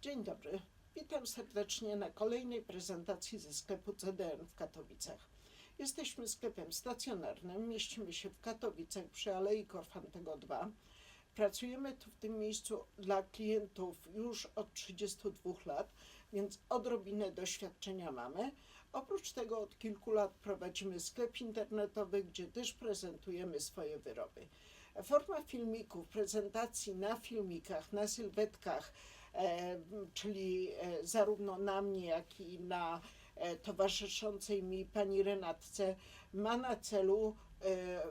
Dzień dobry. Witam serdecznie na kolejnej prezentacji ze sklepu CDN w Katowicach. Jesteśmy sklepem stacjonarnym, mieścimy się w Katowicach przy Alei Korfantego 2. Pracujemy tu w tym miejscu dla klientów już od 32 lat, więc odrobinę doświadczenia mamy. Oprócz tego od kilku lat prowadzimy sklep internetowy, gdzie też prezentujemy swoje wyroby. Forma filmików, prezentacji na filmikach, na sylwetkach, czyli e, zarówno na mnie, jak i na e, towarzyszącej mi pani Renatce, ma na celu e,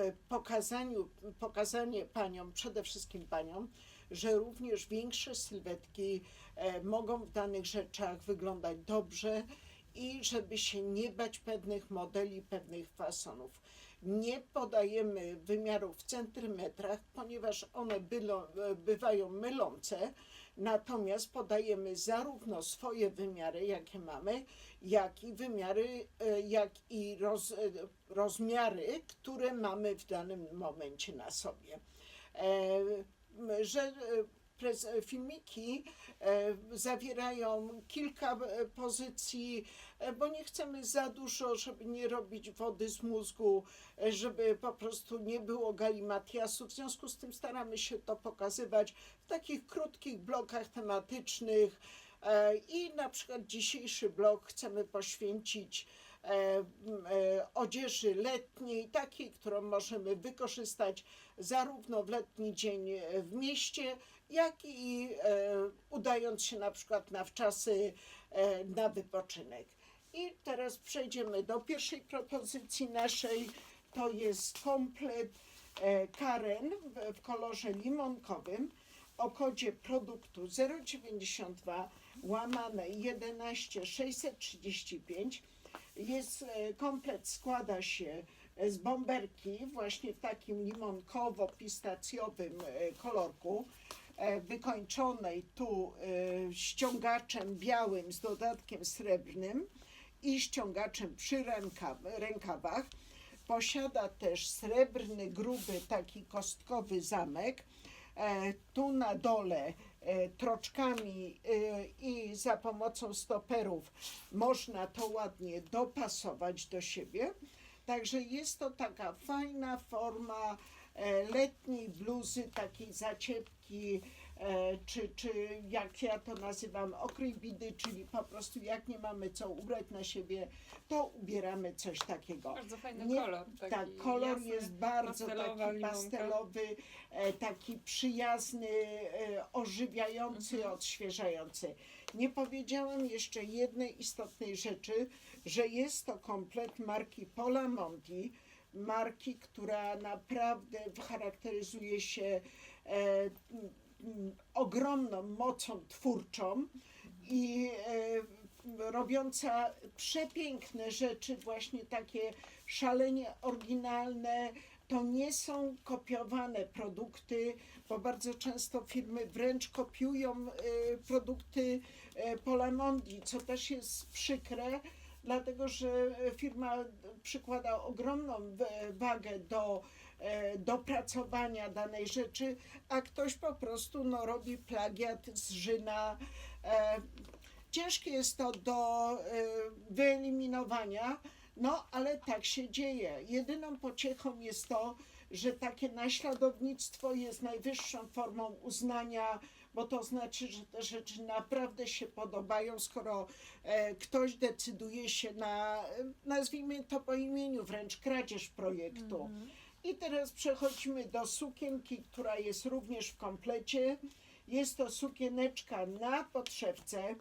e, pokazaniu, pokazanie paniom, przede wszystkim paniom, że również większe sylwetki e, mogą w danych rzeczach wyglądać dobrze i żeby się nie bać pewnych modeli, pewnych fasonów. Nie podajemy wymiarów w centymetrach, ponieważ one bylą, e, bywają mylące, natomiast podajemy zarówno swoje wymiary, jakie mamy, jak i wymiary, e, jak i roz, e, rozmiary, które mamy w danym momencie na sobie. E, że filmiki zawierają kilka pozycji, bo nie chcemy za dużo, żeby nie robić wody z mózgu, e, żeby po prostu nie było galimatiasu. W związku z tym staramy się to pokazywać w takich krótkich blokach tematycznych. E, I na przykład dzisiejszy blok chcemy poświęcić e, e, odzieży letniej, takiej, którą możemy wykorzystać zarówno w letni dzień e, w mieście, jak i e, udając się na przykład na wczasy e, na wypoczynek. I teraz przejdziemy do pierwszej propozycji naszej. To jest komplet e, Karen w, kolorze limonkowym o kodzie produktu 092 łamane 11 635. Jest e, komplet składa się z bomberki właśnie w takim limonkowo-pistacjowym e, kolorku wykończonej tu ściągaczem białym z dodatkiem srebrnym i ściągaczem przy rękaw, rękawach. Posiada też srebrny, gruby, taki kostkowy zamek. E, tu na dole e, troczkami e, i za pomocą stoperów można to ładnie dopasować do siebie. Także jest to taka fajna forma letniej bluzy, takiej zaciepki, czy, czy jak ja to nazywam, okryj bidy, czyli po prostu jak nie mamy co ubrać na siebie, to ubieramy coś takiego. Bardzo fajny Nie- kolor. Tak, kolor jasny, jest bardzo taki pastelowy, e, taki przyjazny, e, ożywiający, Mhm. odświeżający. Nie powiedziałam jeszcze jednej istotnej rzeczy, że jest to komplet marki Pola Monti, marki, która naprawdę charakteryzuje się e, ogromną mocą twórczą i e, robiąca przepiękne rzeczy, właśnie takie szalenie oryginalne. To nie są kopiowane produkty, bo bardzo często firmy wręcz kopiują e, produkty e, Polamondi, co też jest przykre, dlatego że firma przykłada ogromną wa- wagę do dopracowania danej rzeczy, a ktoś po prostu no, robi plagiat, zżyna. E, ciężkie jest to do e, wyeliminowania, no ale tak się dzieje. Jedyną pociechą jest to, że takie naśladownictwo jest najwyższą formą uznania, bo to znaczy, że te rzeczy naprawdę się podobają, skoro e, ktoś decyduje się na, e, nazwijmy to po imieniu, wręcz kradzież projektu. I teraz przechodzimy do sukienki, która jest również w komplecie. Jest to sukieneczka na podszewce.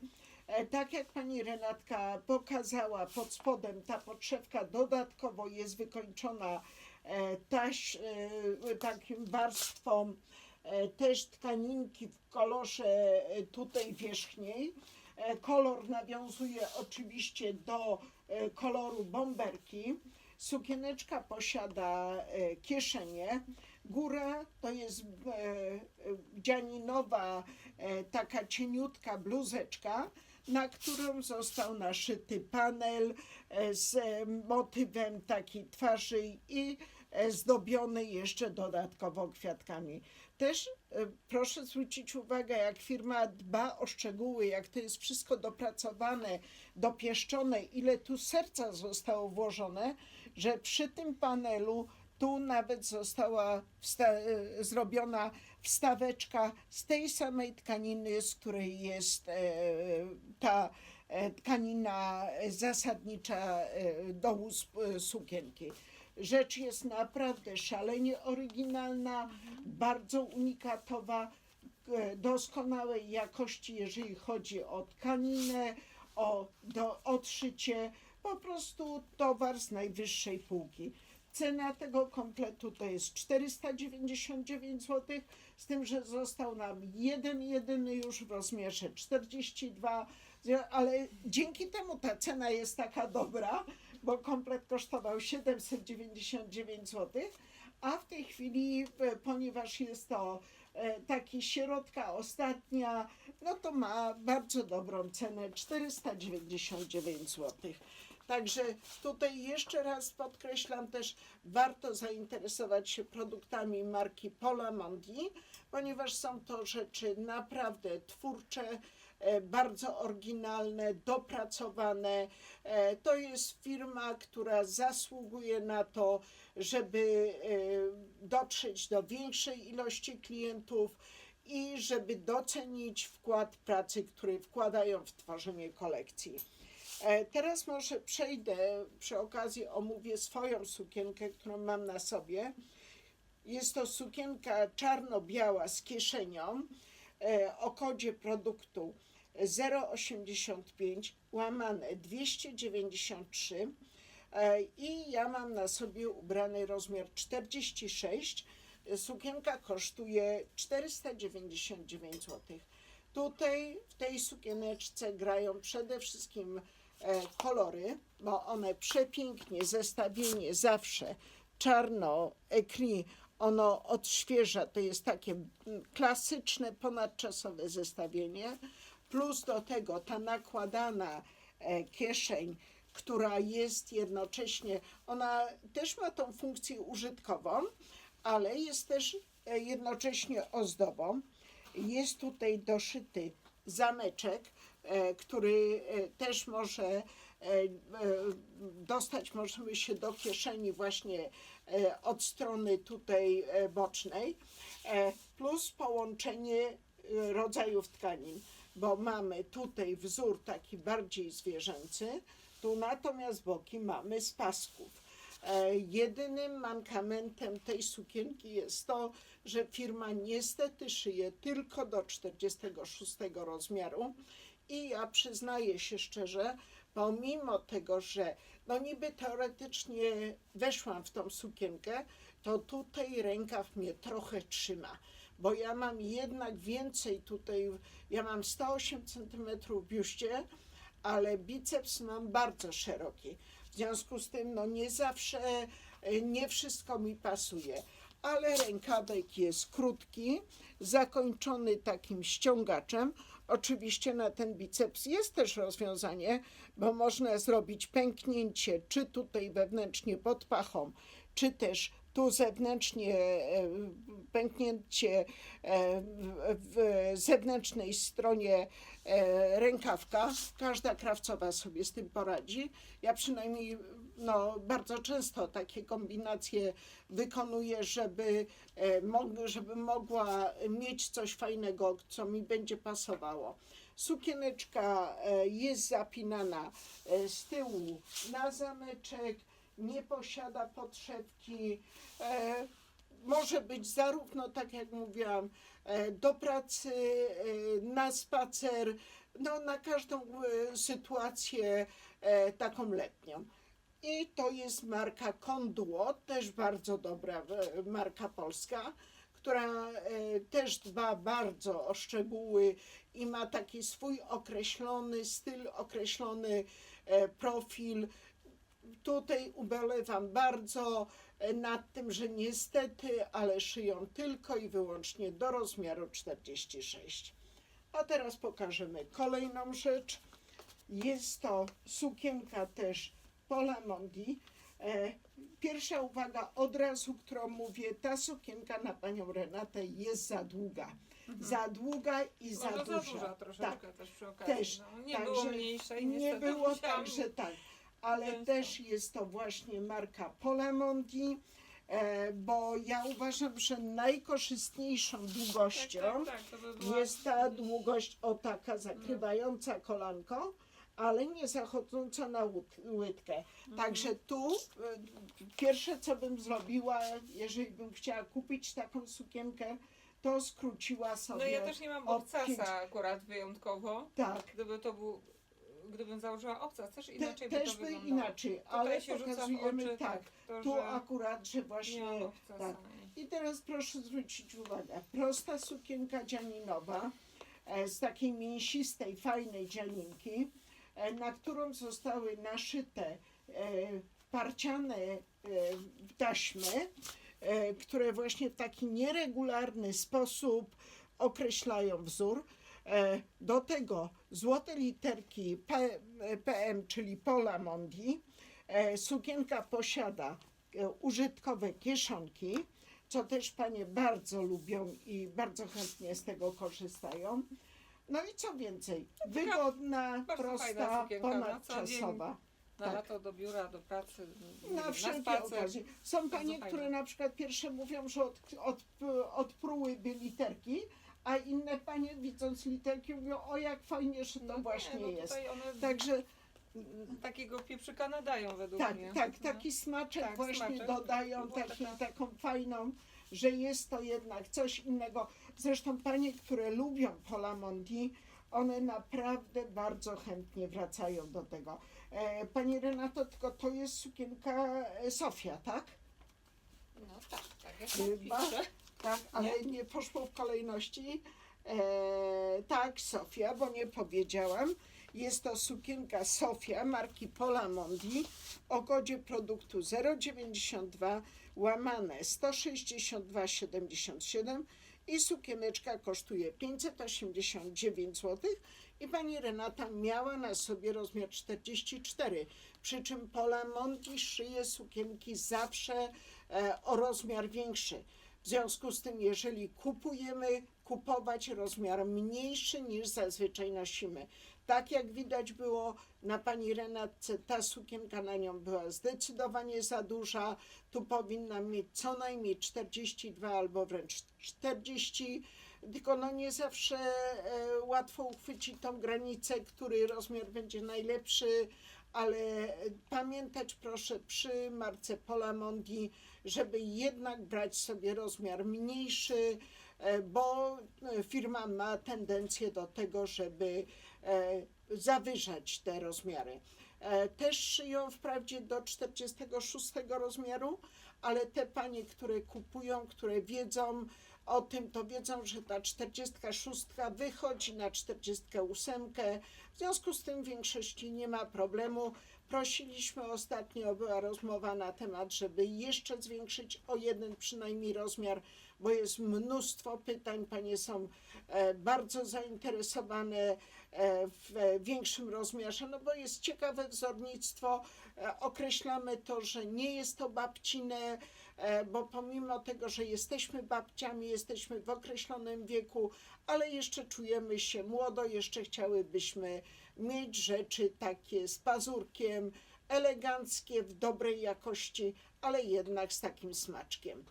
E, Tak jak pani Renatka pokazała, pod spodem ta podszewka dodatkowo jest wykończona e, taś, e, takim warstwą też tkaninki w kolorze tutaj wierzchniej. Kolor nawiązuje oczywiście do koloru bomberki. Sukieneczka posiada e, kieszenie. Góra to jest e, e, dzianinowa, taka cieniutka bluzeczka, na którą został naszyty panel z motywem takiej twarzy i zdobiony jeszcze dodatkowo kwiatkami. Też proszę zwrócić uwagę, jak firma dba o szczegóły, jak to jest wszystko dopracowane, dopieszczone, ile tu serca zostało włożone, że przy tym panelu tu nawet została wsta- e, zrobiona wstaweczka z tej samej tkaniny, z której jest e, ta e, tkanina zasadnicza e, dołu sukienki. Rzecz jest naprawdę szalenie oryginalna, bardzo unikatowa, e, doskonałej jakości, jeżeli chodzi o tkaninę, o do, odszycie, po prostu towar z najwyższej półki. Cena tego kompletu to jest 499 zł, z tym, że został nam jeden, jedyny już w rozmiarze 42, ale dzięki temu ta cena jest taka dobra, bo komplet kosztował 799 zł, a w tej chwili, e, ponieważ jest to e, taki środka ostatnia, no to ma bardzo dobrą cenę 499 zł. Także tutaj jeszcze raz podkreślam też, warto zainteresować się produktami marki Pola Mondi, ponieważ są to rzeczy naprawdę twórcze, e, bardzo oryginalne, dopracowane. E, To jest firma, która zasługuje na to, żeby e, dotrzeć do większej ilości klientów i żeby docenić wkład pracy, który wkładają w tworzenie kolekcji. E, Teraz może przejdę, przy okazji omówię swoją sukienkę, którą mam na sobie. Jest to sukienka czarno-biała z kieszenią e, o kodzie produktu 085 łamane 293 e, i ja mam na sobie ubrany rozmiar 46. Sukienka kosztuje 499 zł. Tutaj w tej sukieneczce grają przede wszystkim kolory, bo one przepięknie, zestawienie zawsze czarno ekri, ono odświeża, to jest takie mm, klasyczne, ponadczasowe zestawienie, plus do tego ta nakładana e, kieszeń, która jest jednocześnie, ona też ma tą funkcję użytkową, ale jest też e, jednocześnie ozdobą. Jest tutaj doszyty zameczek, e, który e, też może e, e, dostać możemy się do kieszeni właśnie e, od strony tutaj e, bocznej, e, plus połączenie e, rodzajów tkanin, bo mamy tutaj wzór taki bardziej zwierzęcy, tu natomiast boki mamy z pasków. E, Jedynym mankamentem tej sukienki jest to, że firma niestety szyje tylko do 46 rozmiaru i ja przyznaję się szczerze, pomimo tego, że no niby teoretycznie weszłam w tą sukienkę, to tutaj rękaw mnie trochę trzyma, bo ja mam jednak więcej tutaj, ja mam 108 cm w biuście, ale biceps mam bardzo szeroki. W związku z tym, no nie zawsze, e, nie wszystko mi pasuje, ale rękawek jest krótki, zakończony takim ściągaczem. Oczywiście na ten biceps jest też rozwiązanie, bo można zrobić pęknięcie, czy tutaj wewnętrznie pod pachą, czy też tu zewnętrznie e, pęknięcie e, w, zewnętrznej stronie e, rękawka. Każda krawcowa sobie z tym poradzi. Ja przynajmniej no, bardzo często takie kombinacje wykonuję, żeby, e, żeby mogła mieć coś fajnego, co mi będzie pasowało. Sukieneczka e, jest zapinana e, z tyłu na zameczek, nie posiada podszewki. Może być zarówno, tak jak mówiłam, do pracy, na spacer, no, na każdą sytuację taką letnią. I to jest marka Konduo, też bardzo dobra e, marka polska, która e, też dba bardzo o szczegóły i ma taki swój określony styl, określony e, profil. Tutaj ubolewam bardzo nad tym, że niestety, ale szyją tylko i wyłącznie do rozmiaru 46. A teraz pokażemy kolejną rzecz. Jest to sukienka też Pola Mondi. E, Pierwsza uwaga od razu, którą mówię, ta sukienka na panią Renatę jest za długa. Za długa i za Może duża. za duża troszeczkę Tak. też przy okazji. Też. No, nie Także było mniejszej, Nie niestety było musiałam- tak, że tak. Ale Często. też jest to właśnie marka Polamondi, e, bo ja uważam, że najkorzystniejszą długością Tak, tak, tak, to by była... jest ta długość o taka zakrywająca kolanko, ale nie zachodząca na łydkę. Mhm. Także tu y, pierwsze co bym zrobiła, jeżeli bym chciała kupić taką sukienkę, to skróciła sobie. No ja też nie mam obcasa pięć- akurat wyjątkowo. Tak. Gdyby to był, gdybym założyła obcas, też Te, inaczej by też by wyglądało. inaczej, Tutaj ale się pokazujemy oczy, tak. to, Tu akurat, że nie właśnie tak. I teraz proszę zwrócić uwagę, prosta sukienka dzianinowa e, z takiej mięsistej, fajnej dzianinki, na którą zostały naszyte e, parciane e, taśmy, e, które właśnie w taki nieregularny sposób określają wzór. E, Do tego złote literki PM, czyli Pola Mondi. E, Sukienka posiada e, użytkowe kieszonki, co też panie bardzo lubią i bardzo chętnie z tego korzystają. No i co więcej, wygodna, bardzo fajna prosta, sukienka na ponadczasowa. Na tak. lato do biura, do pracy, Na wszelkie spacer. okazje. Są panie, fajne. które na przykład pierwsze mówią, że od, od, odprułyby literki, a inne panie widząc literki mówią, o jak fajnie, że to No właśnie nie, no jest. Tutaj one Także takiego pieprzyka nadają według tak, mnie. tak, No. taki smaczek Tak, właśnie smaczek. dodają, Była taki, taka- taką fajną, że jest to jednak coś innego. Zresztą panie, które lubią Polamondi, one naprawdę bardzo chętnie wracają do tego. E, Pani Renato, tylko to jest sukienka e, Sofia, tak? No tak, tak jak Chyba. Tak, ale nie, poszło w kolejności. E, tak, Sofia, bo nie powiedziałam. Jest to sukienka Sofia marki Polamondi o kodzie produktu 092 łamane 162,77 i sukieneczka kosztuje 589 zł i pani Renata miała na sobie rozmiar 44, przy czym Polamondi szyje sukienki zawsze e, o rozmiar większy. W związku z tym, jeżeli kupujemy, kupować rozmiar mniejszy niż zazwyczaj nosimy. Tak jak widać było na pani Renatce, ta sukienka na nią była zdecydowanie za duża. Tu powinna mieć co najmniej 42 albo wręcz 40. Tylko no nie zawsze e, łatwo uchwycić tą granicę, który rozmiar będzie najlepszy, ale pamiętać proszę przy marce Polamondi, żeby jednak brać sobie rozmiar mniejszy, e, bo e, firma ma tendencję do tego, żeby zawyżać te rozmiary. E, Też szyją wprawdzie do 46 rozmiaru, ale te panie, które kupują, które wiedzą o tym, to wiedzą, że ta 46 wychodzi na 48. W związku z tym w większości nie ma problemu. Prosiliśmy ostatnio, była rozmowa na temat, żeby jeszcze zwiększyć o jeden przynajmniej rozmiar, bo jest mnóstwo pytań. Panie są e, bardzo zainteresowane e, w większym rozmiarze, no bo jest ciekawe wzornictwo. E, określamy to, że nie jest to babcine, bo pomimo tego, że jesteśmy babciami, jesteśmy w określonym wieku, ale jeszcze czujemy się młodo, jeszcze chciałybyśmy mieć rzeczy takie z pazurkiem, eleganckie, w dobrej jakości, ale jednak z takim smaczkiem.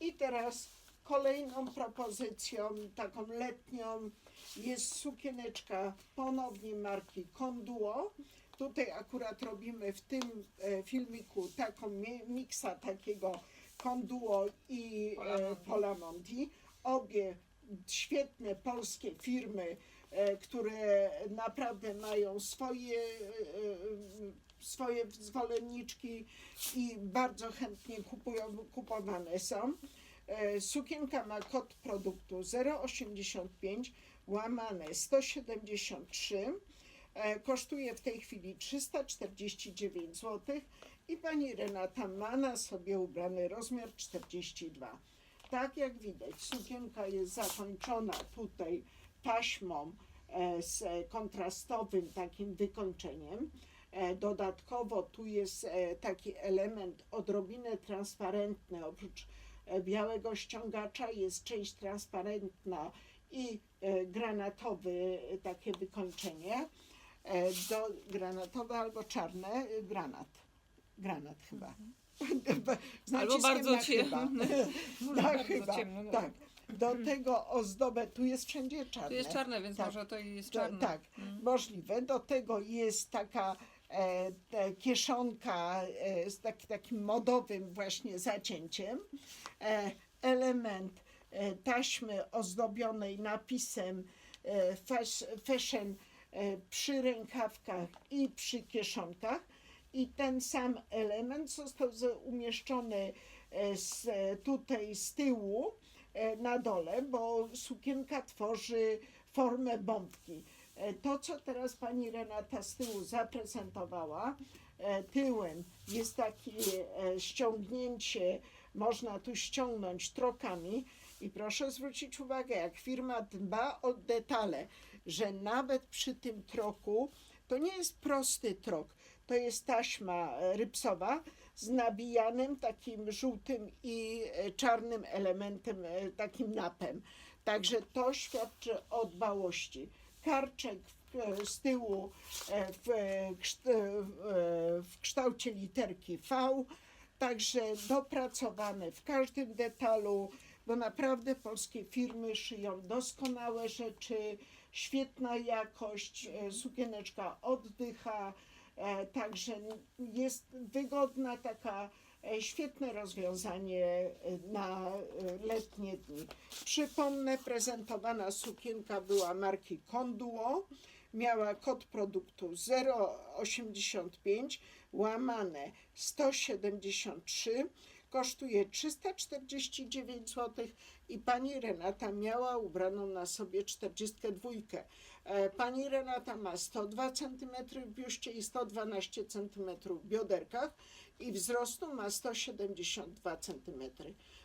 I teraz kolejną propozycją, taką letnią, jest sukieneczka ponownie marki Conduo. Tutaj akurat robimy w tym e, filmiku taką mi- miksa takiego Conduo i e. Polamondi. Obie świetne polskie firmy, e, które naprawdę mają swoje, swoje zwolenniczki i bardzo chętnie kupują, kupowane są. E, Sukienka ma kod produktu 085 łamane 173. E, Kosztuje w tej chwili 349 zł i pani Renata ma na sobie ubrany rozmiar 42. Tak jak widać, sukienka jest zakończona tutaj taśmą e, z kontrastowym takim wykończeniem. Dodatkowo tu jest taki element odrobinę transparentny. Oprócz białego ściągacza jest część transparentna i e, granatowy e, takie wykończenie. E, Do, granatowe albo czarne, e, granat. Granat chyba. Z Albo bardzo na ciemny. chyba. Tak, chyba. Tak. Do tego ozdobę, tu jest wszędzie czarne. Tu jest czarne, więc Tak. może to i jest czarne. Tak, Mm. możliwe. Do tego jest taka e, kieszonka e, z tak, takim modowym właśnie zacięciem. E, element e, taśmy ozdobionej napisem e, fas, fashion e, przy rękawkach i przy kieszonkach. I ten sam element został umieszczony e, z, tutaj z tyłu e, na dole, bo sukienka tworzy formę bombki. E, To, co teraz pani Renata z tyłu zaprezentowała, e, tyłem jest takie e, ściągnięcie, można tu ściągnąć trokami i proszę zwrócić uwagę, jak firma dba o detale, że nawet przy tym troku to nie jest prosty trok, to jest taśma rypsowa z nabijanym takim żółtym i czarnym elementem, takim napem. Także to świadczy o dbałości. Karczek z tyłu e, w, e, e, w kształcie literki V, także dopracowane w każdym detalu, bo naprawdę polskie firmy szyją doskonałe rzeczy, świetna jakość, sukieneczka oddycha, także jest wygodna taka świetne rozwiązanie e, na e, letnie dni. Przypomnę, prezentowana sukienka była marki Conduo, miała kod produktu 085 łamane 173, kosztuje 349 zł i pani Renata miała ubraną na sobie 42. E, Pani Renata ma 102 cm w biuście i 112 cm w bioderkach i wzrostu ma 172 cm.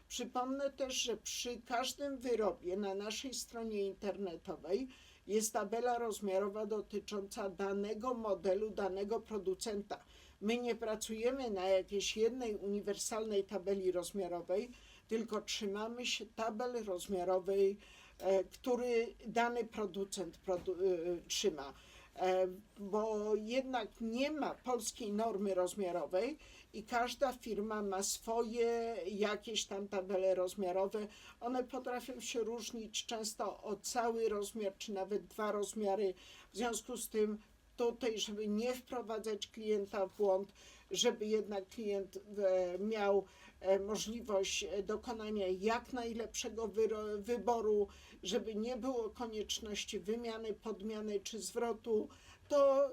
Przypomnę też, że przy każdym wyrobie na naszej stronie internetowej jest tabela rozmiarowa dotycząca danego modelu, danego producenta. My nie pracujemy na jakiejś jednej uniwersalnej tabeli rozmiarowej, tylko trzymamy się tabel rozmiarowej, e, który dany producent produ- e, trzyma. E, bo jednak nie ma polskiej normy rozmiarowej i każda firma ma swoje jakieś tam tabele rozmiarowe. One potrafią się różnić często o cały rozmiar, czy nawet dwa rozmiary. W związku z tym tutaj, żeby nie wprowadzać klienta w błąd, żeby jednak klient e, miał e, możliwość e, dokonania jak najlepszego wyboru, żeby nie było konieczności wymiany, podmiany czy zwrotu, to e,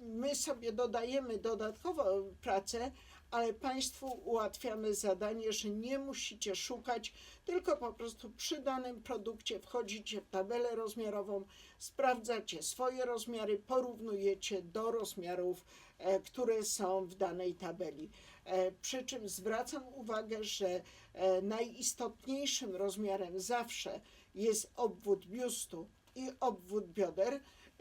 my sobie dodajemy dodatkowo pracę, ale Państwu ułatwiamy zadanie, że nie musicie szukać, tylko po prostu przy danym produkcie wchodzicie w tabelę rozmiarową, sprawdzacie swoje rozmiary, porównujecie do rozmiarów, e, które są w danej tabeli. E, Przy czym zwracam uwagę, że e, najistotniejszym rozmiarem zawsze jest obwód biustu i obwód bioder.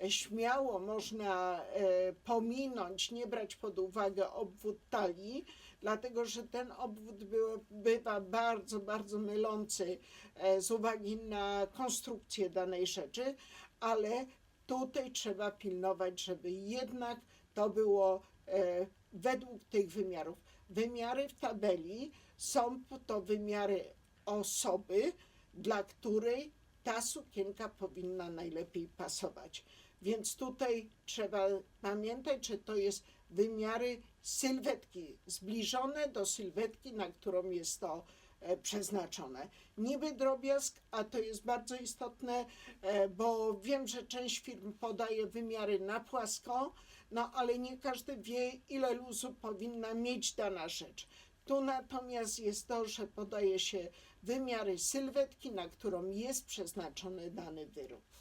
Śmiało można e, pominąć, nie brać pod uwagę obwód talii, dlatego że ten obwód bywa bardzo, bardzo mylący e, z uwagi na konstrukcję danej rzeczy, ale tutaj trzeba pilnować, żeby jednak to było e, według tych wymiarów. Wymiary w tabeli są to wymiary osoby, dla której ta sukienka powinna najlepiej pasować. Więc tutaj trzeba pamiętać, że to jest wymiary sylwetki, zbliżone do sylwetki, na którą jest to e, przeznaczone. Niby drobiazg, a to jest bardzo istotne, e, bo wiem, że część firm podaje wymiary na płasko, no ale nie każdy wie, ile luzu powinna mieć dana rzecz. Tu natomiast jest to, że podaje się wymiary sylwetki, na którą jest przeznaczony dany wyrób.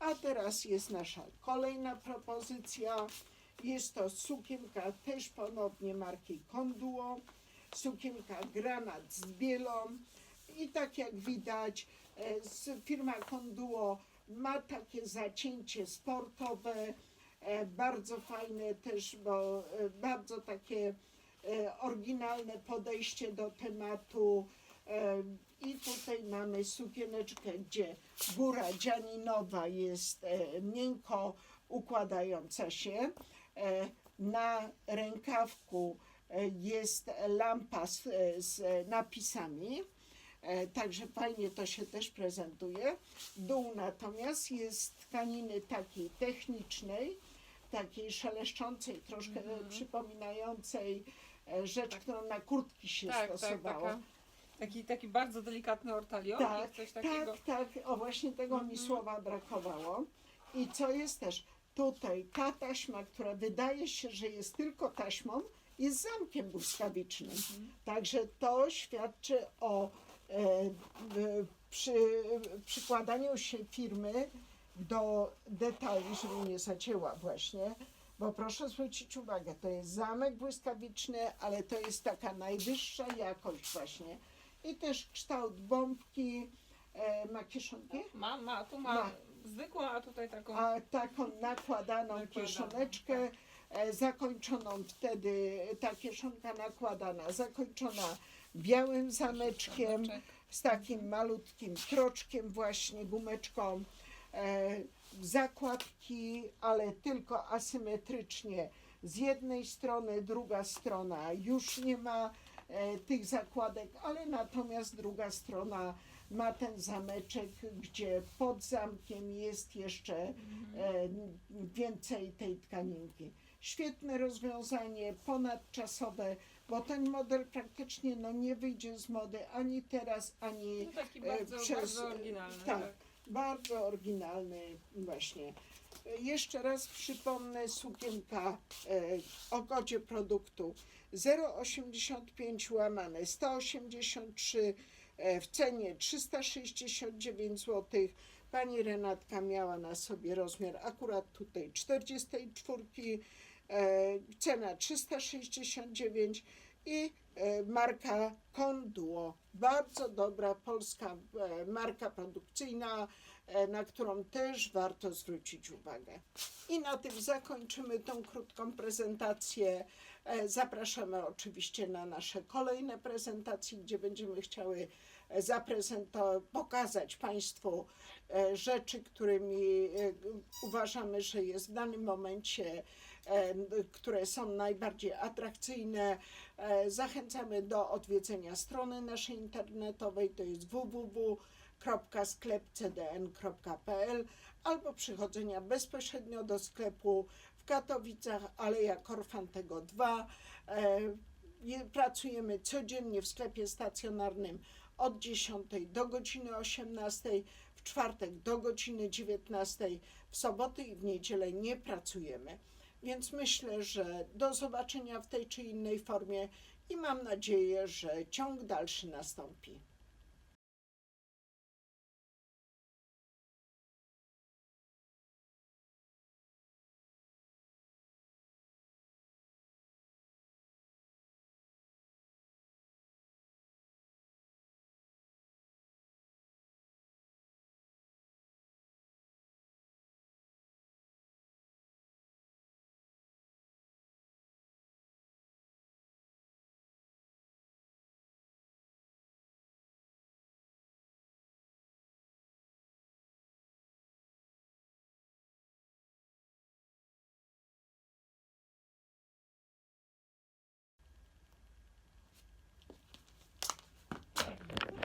A teraz jest nasza kolejna propozycja. Jest to sukienka też ponownie marki Conduo. Sukienka granat z bielą. I tak jak widać, e, firma Conduo ma takie zacięcie sportowe. E, Bardzo fajne też, bo e, bardzo takie oryginalne podejście do tematu. I tutaj mamy sukieneczkę, gdzie góra dzianinowa jest e, miękko układająca się. E, Na rękawku e, jest lampa z, z napisami. Także fajnie to się też prezentuje. Dół natomiast jest tkaniny takiej technicznej, takiej szeleszczącej, troszkę Mhm. przypominającej e, rzecz, którą na kurtki się Tak, tak, stosowało. taka, taki, taki bardzo delikatny ortalionik, Tak, coś takiego. Tak, tak, o właśnie tego mi Mhm. słowa brakowało. I co jest też, tutaj ta taśma, która wydaje się, że jest tylko taśmą, jest zamkiem błyskawicznym. Mhm. Także to świadczy o e, w- przy, przykładaniu się firmy do detali, żeby nie zacięła właśnie, bo proszę zwrócić uwagę, to jest zamek błyskawiczny, ale to jest taka najwyższa jakość właśnie. I też kształt bombki, e, ma kieszonkę? Ma, ma, tu ma, Ma. zwykłą, a tutaj taką. a taką nakładaną Nakładaną, kieszoneczkę, e, zakończoną wtedy, ta kieszonka nakładana, zakończona białym zameczkiem, z takim malutkim troczkiem właśnie, gumeczką, e, zakładki, ale tylko asymetrycznie. Z jednej strony, druga strona już nie ma tych zakładek, ale natomiast druga strona ma ten zameczek, gdzie pod zamkiem jest jeszcze e, więcej tej tkaninki. Świetne rozwiązanie, ponadczasowe, bo ten model praktycznie no, nie wyjdzie z mody ani teraz, ani No taki e, bardzo, przez- bardzo oryginalny. tak. Tak. bardzo oryginalny właśnie. Jeszcze raz przypomnę, sukienka e, o kodzie produktu 0,85 łamane 183 e, w cenie 369 zł. Pani Renatka miała na sobie rozmiar akurat tutaj 44, e, cena 369 i marka Konduo. Bardzo dobra polska marka produkcyjna, na którą też warto zwrócić uwagę. I na tym zakończymy tą krótką prezentację. E, Zapraszamy oczywiście na nasze kolejne prezentacje, gdzie będziemy chciały e, zaprezentować, pokazać Państwu e, rzeczy, którymi e, uważamy, że jest w danym momencie, e, które są najbardziej atrakcyjne. E, Zachęcamy do odwiedzenia strony naszej internetowej, to jest www.sklepcdn.pl albo przychodzenia bezpośrednio do sklepu w Katowicach, Aleja Korfantego 2. E, je- Pracujemy codziennie w sklepie stacjonarnym od 10 do godziny 18, w czwartek do godziny 19, w soboty i w niedzielę nie pracujemy. Więc myślę, że do zobaczenia w tej czy innej formie i mam nadzieję, że ciąg dalszy nastąpi.